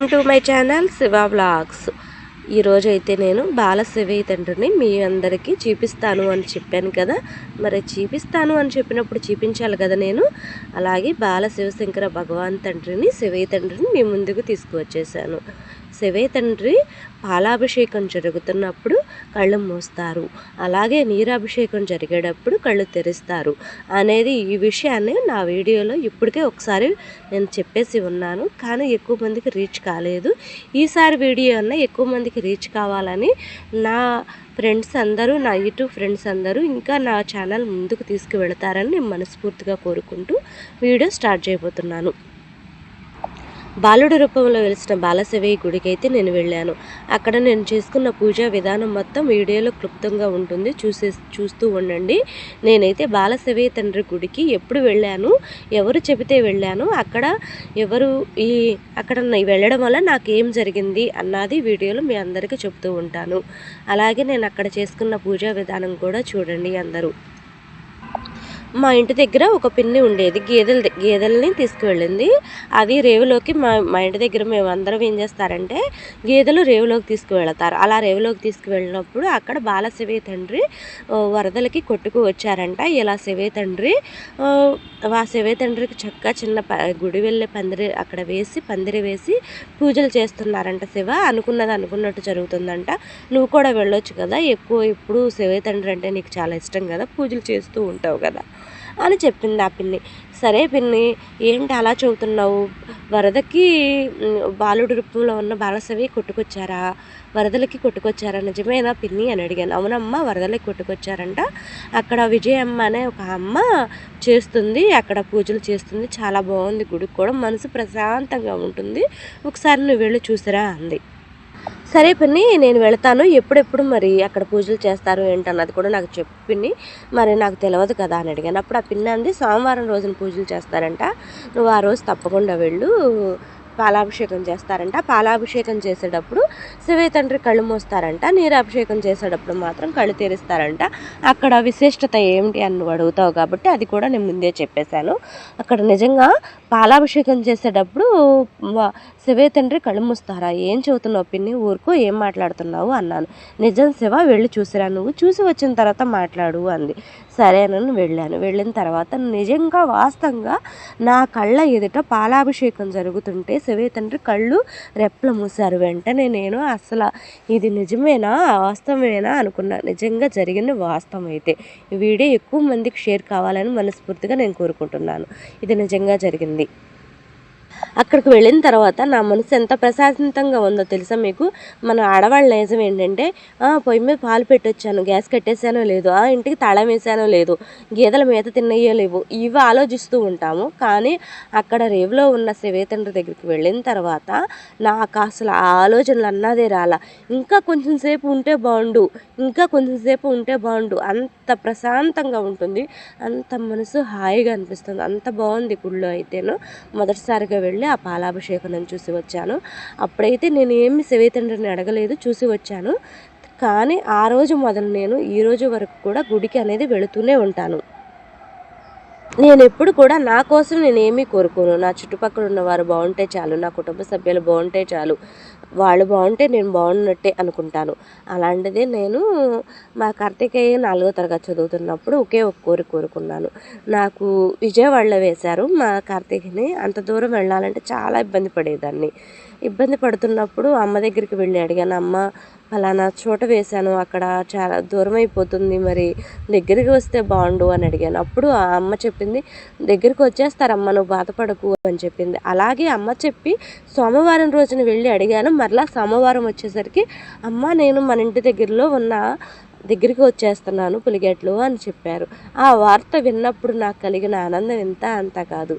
Welcome to my channel Shiva vlogs ఈరోజు అయితే నేను బాలశివయ్య తండ్రిని మీ అందరికీ చూపిస్తాను అని చెప్పాను కదా. మరి చూపిస్తాను అని చెప్పినప్పుడు చూపించాలి కదా నేను. అలాగే బాల శివశంకర భగవాన్ తండ్రిని శివయ్య తండ్రిని మీ ముందుకు తీసుకువచ్చేసాను. శివే తండ్రి పాలాభిషేకం జరుగుతున్నప్పుడు కళ్ళు మూస్తారు. అలాగే నీరాభిషేకం జరిగేటప్పుడు కళ్ళు తెరుస్తారు. అనేది ఈ విషయాన్ని నా వీడియోలో ఇప్పటికే ఒకసారి నేను చెప్పేసి ఉన్నాను. కానీ ఎక్కువ మందికి రీచ్ కాలేదు. ఈసారి వీడియో అన్న ఎక్కువ మందికి రీచ్ కావాలని నా ఫ్రెండ్స్ అందరూ నా యూట్యూబ్ ఫ్రెండ్స్ అందరూ ఇంకా నా ఛానల్ ముందుకు తీసుకువెళతారని నేను మనస్ఫూర్తిగా కోరుకుంటూ వీడియో స్టార్ట్ చేయబోతున్నాను. బాలుడి రూపంలో వెలిసిన బాలశివయ్య గుడికి అయితే నేను వెళ్ళాను. అక్కడ నేను చేసుకున్న పూజా విధానం మొత్తం వీడియోలో క్లుప్తంగా ఉంటుంది. చూసే చూస్తూ ఉండండి. నేనైతే బాలశివయ్య తండ్రి గుడికి ఎప్పుడు వెళ్ళాను ఎవరు చెబితే వెళ్ళాను అక్కడ ఎవరు ఈ అక్కడ వెళ్ళడం వల్ల నాకు ఏం జరిగింది అన్నది వీడియోలో మీ అందరికీ చెప్తూ ఉంటాను. అలాగే నేను అక్కడ చేసుకున్న పూజా విధానం కూడా చూడండి అందరూ. మా ఇంటి దగ్గర ఒక పిన్ని ఉండేది గేదెల గేదెలని తీసుకువెళ్ళింది. అది రేవులోకి మా మా ఇంటి దగ్గర మేము అందరం ఏం చేస్తారంటే గేదెలు రేవులోకి తీసుకువెళతారు. అలా రేవులోకి తీసుకువెళ్ళినప్పుడు అక్కడ బాలశివే తండ్రి వరదలకి కొట్టుకు వచ్చారంట. ఇలా శివే తండ్రి ఆ శివే తండ్రికి చక్కగా చిన్న గుడి వెళ్ళే పందిరి అక్కడ వేసి పందిరి వేసి పూజలు చేస్తున్నారంట శివ. అనుకున్నది అనుకున్నట్టు జరుగుతుందంట. నువ్వు కూడా వెళ్ళొచ్చు కదా. ఎక్కువ ఇప్పుడు శివే తండ్రి అంటే నీకు చాలా ఇష్టం కదా. పూజలు చేస్తూ ఉంటావు కదా. అని చెప్పింది ఆ పిన్ని. సరే పిన్ని ఏంటి అలా చెబుతున్నావు వరదకి బాలుడు రూపంలో ఉన్న బాలసవి కొట్టుకొచ్చారా? వరదలకి కొట్టుకొచ్చారా? నిజమేనా పిన్ని అని అడిగాను. అవునమ్మ వరదలకి కొట్టుకొచ్చారంట. అక్కడ విజయమ్మ అనే ఒక అమ్మ చేస్తుంది అక్కడ పూజలు చేస్తుంది. చాలా బాగుంది గుడికి కూడా. మనసు ప్రశాంతంగా ఉంటుంది. ఒకసారి నువ్వు వెళ్ళి చూసిరా అంది. సరే పిన్ని నేను వెళతాను. ఎప్పుడెప్పుడు మరి అక్కడ పూజలు చేస్తారు ఏంటన్నది కూడా నాకు చెప్పింది మరి నాకు తెలియదు కదా అని అడిగాను. అప్పుడు ఆ పిన్ని అంది సోమవారం రోజున పూజలు చేస్తారంట. నువ్వు ఆ రోజు తప్పకుండా వెళ్ళు. పాలాభిషేకం చేస్తారంట. పాలాభిషేకం చేసేటప్పుడు శివయ్య తండ్రి కళ్ళు మోస్తారంట. నీరాభిషేకం చేసేటప్పుడు మాత్రం కళ్ళు తెరుస్తారంట. అక్కడ విశిష్టత ఏమిటి అని నువ్వు అడుగుతావు కాబట్టి అది కూడా నేను ముందే చెప్పేశాను. అక్కడ నిజంగా పాలాభిషేకం చేసేటప్పుడు శివయ్య తండ్రి కళ్ళు మూస్తారా? ఏం చదువుతున్నావు పిన్ని? ఊరుకు ఏం మాట్లాడుతున్నావు? అన్నాను. నిజం శివ వెళ్ళి చూసిరా నువ్వు. చూసి వచ్చిన తర్వాత మాట్లాడు అంది. సరేనని వెళ్ళాను. వెళ్ళిన తర్వాత నిజంగా వాస్తవంగా నా కళ్ళ ఎదుట పాలాభిషేకం జరుగుతుంటే శివయ్య తండ్రి కళ్ళు రెప్పలు మూసారు వెంటనే నేను అసలు ఇది నిజమేనా వాస్తవమేనా అనుకున్నా. నిజంగా జరిగిన వాస్తవం అయితే ఈ వీడియో ఎక్కువ మందికి షేర్ కావాలని మనస్ఫూర్తిగా నేను కోరుకుంటున్నాను. ఇది నిజంగా జరిగింది. అక్కడికి వెళ్ళిన తర్వాత నా మనసు ఎంత ప్రశాంతంగా ఉందో తెలుసా మీకు? మన ఆడవాళ్ళ నిజం ఏంటంటే పొయ్యి మీద పాలు పెట్టొచ్చాను గ్యాస్ కట్టేసానో లేదు ఆ ఇంటికి తాళం వేసానో లేదు గేదెల మేత తిన్నయ్యో లేవు ఇవి ఆలోచిస్తూ ఉంటాము. కానీ అక్కడ రేవులో ఉన్న శివేతండ్రి దగ్గరికి వెళ్ళిన తర్వాత నాకు అసలు ఆ ఆలోచనలు అన్నదే రాలా. ఇంకా కొంచెం సేపు ఉంటే బాగుండు ఇంకా కొంచెం సేపు ఉంటే బాగుండు అంత ప్రశాంతంగా ఉంటుంది. అంత మనసు హాయిగా అనిపిస్తుంది. అంత బాగుంది గుళ్ళో అయితేను. మొదటిసారిగా వెళ్ళి ఆ పాలాభిషేకం చూసి వచ్చాను. అప్పుడైతే నేను ఏమి శివతండ్రిని అడగలేదు చూసి వచ్చాను. కానీ ఆ రోజు మొదలు నేను ఈ రోజు వరకు కూడా గుడికి అనేది వెళుతూనే ఉంటాను. నేను ఎప్పుడు కూడా నా కోసం నేను కోరుకోను. నా చుట్టుపక్కల ఉన్న వారు బాగుంటే చాలు నా కుటుంబ సభ్యులు బాగుంటే చాలు. వాళ్ళు బాగుంటే నేను బాగున్నట్టే అనుకుంటాను. అలాంటిదే నేను మా కార్తికేయ నాలుగో తరగతి చదువుతున్నప్పుడు ఒకే ఒక కోరిక కోరుకున్నాను. నాకు విజయవాడలో వేశారు. మా కార్తీక్ని అంత దూరం వెళ్ళాలంటే చాలా ఇబ్బంది పడేదాన్ని. ఇబ్బంది పడుతున్నప్పుడు అమ్మ దగ్గరికి వెళ్ళి అడిగాను అమ్మ ఫలానా చోట వేశాను. అక్కడ చాలా దూరం అయిపోతుంది మరి దగ్గరికి వస్తే బాగుండు అని అడిగాను. అప్పుడు ఆ అమ్మ చెప్పింది దగ్గరికి వచ్చేస్తారమ్మ నువ్వు బాధపడకు అని చెప్పింది. అలాగే అమ్మ చెప్పి సోమవారం రోజున వెళ్ళి అడిగాను. మరలా సోమవారం వచ్చేసరికి అమ్మ నేను మన ఇంటి దగ్గరలో ఉన్న దగ్గరికి వచ్చేస్తున్నాను పులిగేట్లు అని చెప్పారు. ఆ వార్త విన్నప్పుడు నాకు కలిగిన ఆనందం ఇంత అంత కాదు.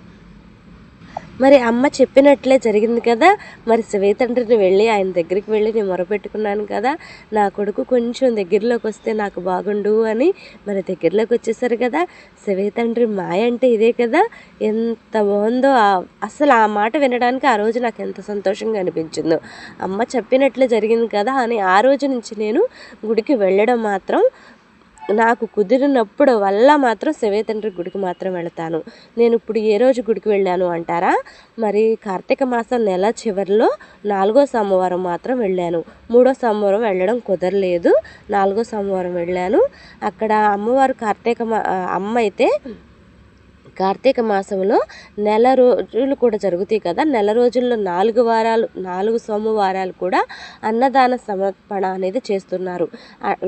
మరి అమ్మ చెప్పినట్లే జరిగింది కదా. మరి శివతండ్రిని వెళ్ళి ఆయన దగ్గరికి వెళ్ళి నేను మొరపెట్టుకున్నాను కదా. నా కొడుకు కొంచెం దగ్గరలోకి వస్తే నాకు బాగుండు అని మరి దగ్గరలోకి వచ్చేసారు కదా. శివతండ్రి మాయ అంటే ఇదే కదా. ఎంత బాగుందో అసలు ఆ మాట వినడానికి ఆ రోజు నాకు ఎంత సంతోషంగా అనిపించిందో. అమ్మ చెప్పినట్లే జరిగింది కదా అని ఆ రోజు నుంచి నేను గుడికి వెళ్ళడం మాత్రం నాకు కుదిరినప్పుడు వల్ల మాత్రం శివయ్య తండ్రి గుడికి మాత్రం వెళతాను. నేను ఇప్పుడు ఏ రోజు గుడికి వెళ్ళాను అంటారా? మరి కార్తీక మాసం నెల చివరిలో నాలుగో సోమవారం మాత్రం వెళ్ళాను. మూడో సోమవారం వెళ్ళడం కుదరలేదు. నాలుగో సోమవారం వెళ్ళాను. అక్కడ అమ్మవారు కార్తీక మా అమ్మ అయితే కార్తీక మాసంలో నెల రోజులు కూడా జరుగుతాయి కదా. నెల రోజుల్లో నాలుగు వారాలు నాలుగు సోమవారాలు కూడా అన్నదాన సమర్పణ అనేది చేస్తున్నారు.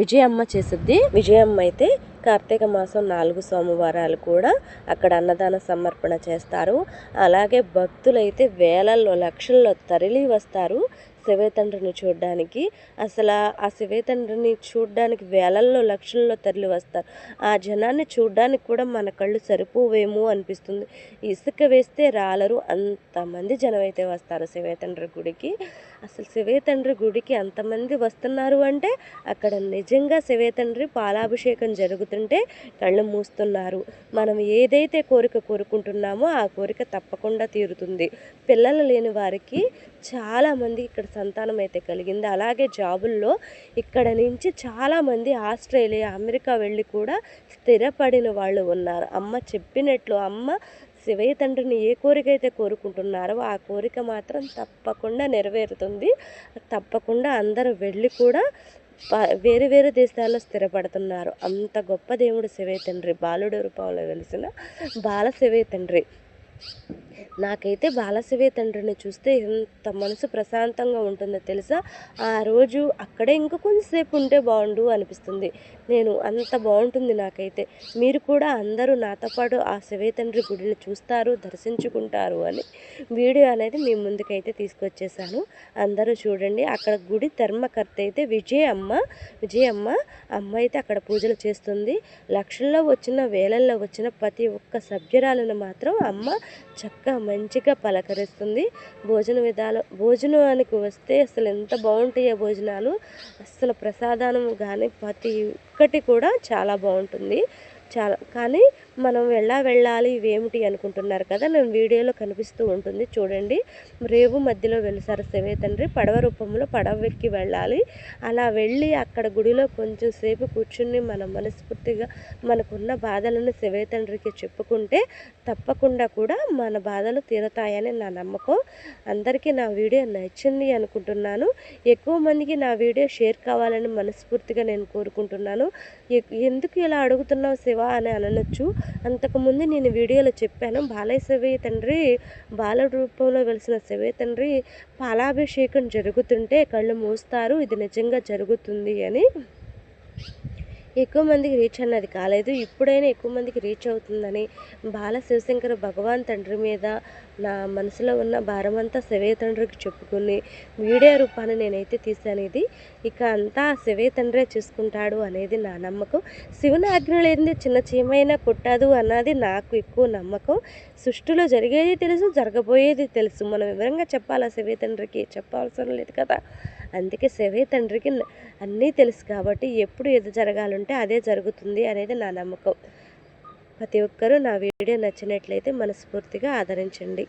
విజయమ్మ చేసిద్ది. విజయమ్మ అయితే కార్తీక మాసం నాలుగు సోమవారాలు కూడా అక్కడ అన్నదాన సమర్పణ చేస్తారు. అలాగే భక్తులైతే వేలల్లో లక్షల్లో తరలి వస్తారు శివతండ్రిని చూడడానికి. అసలు ఆ శివతండ్రిని చూడడానికి వేలల్లో లక్షల్లో తరలి వస్తారు ఆ జనాన్ని చూడడానికి కూడా మన కళ్ళు సరిపోవేమో అనిపిస్తుంది. ఇసుక వేస్తే రాలరు. అంతమంది జనం అయితే వస్తారు శివతండ్రి గుడికి. అసలు శివతండ్రి గుడికి అంతమంది వస్తున్నారు అంటే అక్కడ నిజంగా శివతండ్రి పాలాభిషేకం జరుగుతుంటే కళ్ళు మూస్తున్నారు. మనం ఏదైతే కోరిక కోరుకుంటున్నామో ఆ కోరిక తప్పకుండా తీరుతుంది. పిల్లలు లేని వారికి చాలామంది ఇక్కడ సంతానం అయితే కలిగింది. అలాగే జాబుల్లో ఇక్కడ నుంచి చాలామంది ఆస్ట్రేలియా అమెరికా వెళ్ళి కూడా స్థిరపడిన వాళ్ళు ఉన్నారు. అమ్మ చెప్పినట్లు అమ్మ శివయ్య తండ్రిని ఏ కోరిక అయితే కోరుకుంటున్నారో ఆ కోరిక మాత్రం తప్పకుండా నెరవేరుతుంది. తప్పకుండా అందరూ వెళ్ళి కూడా వేరే వేరే దేశాల్లో స్థిరపడుతున్నారు. అంత గొప్ప దేవుడు శివయ్య తండ్రి బాలుడు రూపంలో వెలిసిన బాల శివయ్య తండ్రి. నాకైతే బాలశివే తండ్రిని చూస్తే ఎంత మనసు ప్రశాంతంగా ఉంటుందో తెలుసా? ఆ రోజు అక్కడే ఇంకా కొంచెంసేపు ఉంటే బాగుండు అనిపిస్తుంది. నేను అంత బాగుంటుంది నాకైతే. మీరు కూడా అందరూ నాతో పాటు ఆ శివే తండ్రి గుడిని చూస్తారు దర్శించుకుంటారు అని వీడియో అనేది మీ ముందుకైతే తీసుకొచ్చేసాను. అందరూ చూడండి. అక్కడ గుడి ధర్మకర్త అయితే విజయ అమ్మ విజయమ్మ అమ్మ అయితే అక్కడ పూజలు చేస్తుంది. లక్షల్లో వచ్చిన వేలల్లో వచ్చిన ప్రతి ఒక్క సభ్యురాలను మాత్రం అమ్మ చక్కగా మంచిగా పలకరిస్తుంది. భోజన విధాలు భోజనానికి వస్తే అసలు ఎంత బాగుంటాయో భోజనాలు అసలు ప్రసాదం కానీ ప్రతి ఒక్కటి కూడా చాలా బాగుంటుంది. చాలా కానీ మనం వెళ్ళా వెళ్ళాలి ఇవేమిటి అనుకుంటున్నారు కదా నేను వీడియోలో కనిపిస్తూ ఉంటుంది చూడండి. రేవు మధ్యలో వెలిసారు శివే తండ్రి. పడవ రూపంలో పడవ ఎక్కి వెళ్ళాలి. అలా వెళ్ళి అక్కడ గుడిలో కొంచెం సేపు కూర్చుని మన మనస్ఫూర్తిగా మనకున్న బాధలను శివే తండ్రికి చెప్పుకుంటే తప్పకుండా కూడా మన బాధలు తీరతాయని నా నమ్మకం. అందరికీ నా వీడియో నచ్చింది అనుకుంటున్నాను. ఎక్కువ మందికి నా వీడియో షేర్ కావాలని మనస్ఫూర్తిగా నేను కోరుకుంటున్నాను. ఎందుకు ఇలా అడుగుతున్నావు శివ అని అనొచ్చు. అంతకుముందు నేను వీడియోలో చెప్పాను బాలయ్య శివయ్య తండ్రి బాల రూపంలో వెలిసిన శివయ్య తండ్రి పాలాభిషేకం జరుగుతుంటే కళ్ళు మూస్తారు ఇది నిజంగా జరుగుతుంది అని. ఎక్కువ మందికి రీచ్ అన్నది కాలేదు. ఇప్పుడైనా ఎక్కువ మందికి రీచ్ అవుతుందని బాల శివశంకర భగవాన్ తండ్రి మీద నా మనసులో ఉన్న భారమంతా శివయ్య తండ్రికి చెప్పుకుని వీడియో రూపాన్ని నేనైతే తీశాను ఇది ఇక అంతా శివయ్య తండ్రే చూసుకుంటాడు అనేది నా నమ్మకం. శివుని ఆజ్ఞ లేనిది చిన్న చీమైనా కొట్టాదు అన్నది నాకు ఎక్కువ నమ్మకం. సృష్టిలో జరిగేది తెలుసు జరగబోయేది తెలుసు. మనం వివరంగా చెప్పాలా శివయ్య తండ్రికి? చెప్పవలసిన లేదు కదా. అందుకే శివయ్య తండ్రికి అన్నీ తెలుసు కాబట్టి ఎప్పుడు ఏది జరగాలంటే అదే జరుగుతుంది అనేది నా నమ్మకం. ప్రతి ఒక్కరూ నా వీడియో నచ్చినట్లయితే మనస్ఫూర్తిగా ఆదరించండి.